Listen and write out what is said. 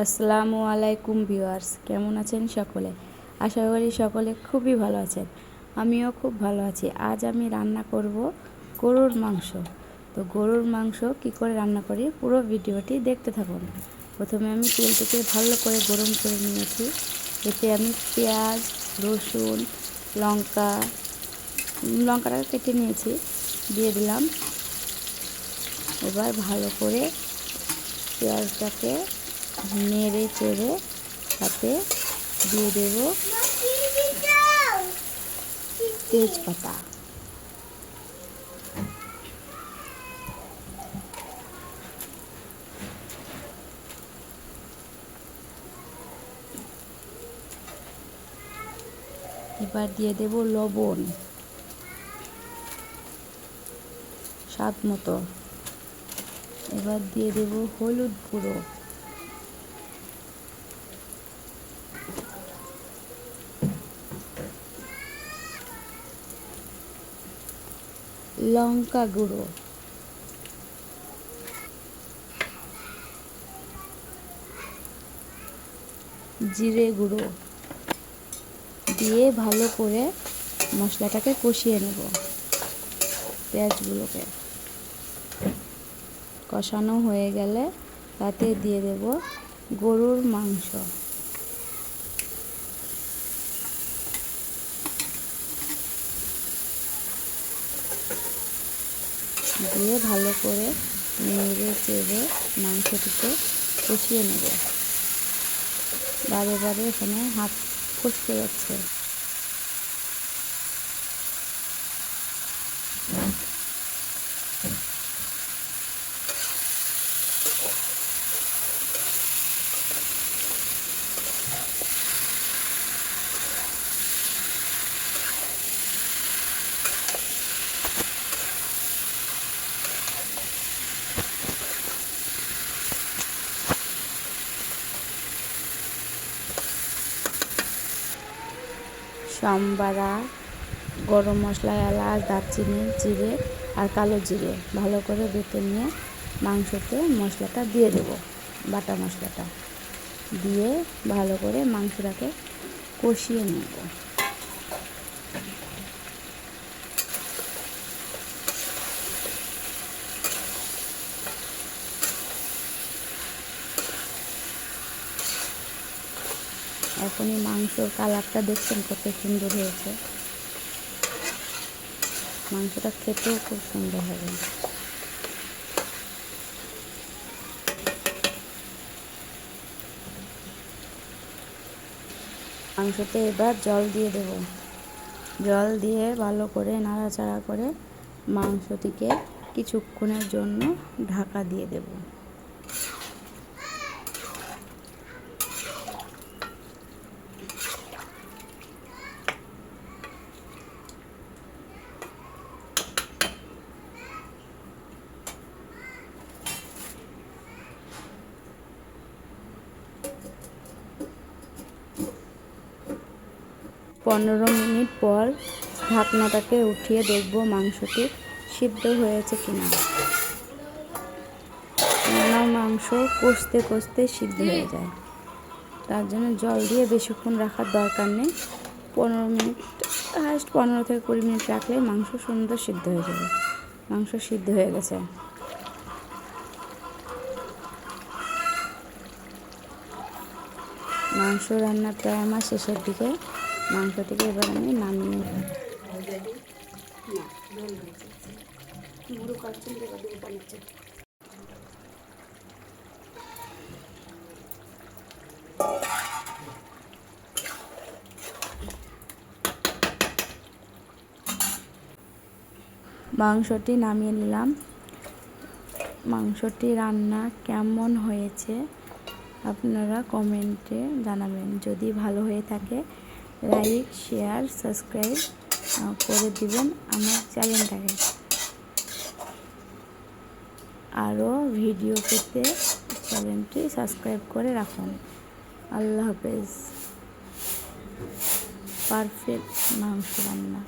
আসসালামু আলাইকুম ভিউয়ার্স, কেমন আছেন সকলে? আশা করি সকলে খুবই ভালো আছেন। আমিও খুব ভালো আছি। আজ আমি রান্না করব গরুর মাংস। তো গরুর মাংস কি করে রান্না করি পুরো ভিডিওটি দেখতে থাকুন। প্রথমে আমি তেলটিকে ভালো করে গরম করে নিয়েছি। এতে আমি পেঁয়াজ, রসুন, লঙ্কা, লঙ্কাটা কেটে নিয়েছি, দিয়ে দিলাম। এবার ভালো করে পেঁয়াজটাকে নেড়ে চেড়ে তাতে দিয়ে দেব তেজপাতা। এবার দিয়ে দেব লবণ। স্বাদ মতো। এবার দিয়ে দেব হলুদ গুঁড়ো। লঙ্কা গুঁড়ো। জিরে গুঁড়ো দিয়ে ভালো করে মশলাটাকে কষিয়ে নেব পেঁয়াজগুলোকে। কষানো হয়ে গেলে তাতে দিয়ে দেব গরুর মাংস। দিয়ে ভালো করে নেড়ে চেড়ে মাংসটিকে কষিয়ে নেব। বারে বারে এখানে হাত ফসকে যাচ্ছে। সম্বারা, গরম মশলা, এলাচ, দারচিনি, জিরে আর কালো জিরে। ভালো করে বেটে নিয়ে মাংসতে মশলাটা দিয়ে দেব, বাটা মশলাটা। দিয়ে ভালো করে মাংসটাকে কষিয়ে নেব। এখনই মাংসর কালারটা দেখছেন কত সুন্দর হয়েছে। মাংসটা খেতেও খুব সুন্দর হবে। মাংসতে এবার জল দিয়ে দেব। জল দিয়ে ভালো করে নাড়াচাড়া করে মাংসটিকে কিছুক্ষণের জন্য ঢাকা দিয়ে দেবো। পনেরো মিনিট পর ঢাকনাটাকে উঠিয়ে দেখব মাংসটি সিদ্ধ হয়েছে কিনা। কেননা মাংস কষতে কষতে সিদ্ধ হয়ে যায়। তার জন্য জল দিয়ে বেশিক্ষণ রাখার দরকার নেই। পনেরো মিনিট, হাস্ট পনেরো থেকে কুড়ি মিনিট রাখলে মাংস সুন্দর সিদ্ধ হয়ে যাবে। মাংস সিদ্ধ হয়ে গেছে। মাংস রান্না প্রায় আমার শেষের দিকে। মাংসটিকে এবার আমি নামিয়ে মাংসটি নামিয়ে নিলাম। মাংসটি রান্না কেমন হয়েছে আপনারা কমেন্টে জানাবেন। যদি ভালো হয়ে থাকে লাইক শেয়ার সাবস্ক্রাইব করে দিবেন আমার চ্যানেলটাকে আরও ভিডিও পেতে চ্যানেলটি সাবস্ক্রাইব করে রাখুন। আল্লাহ হাফেজ। পারফেক্ট মাংস রান্না।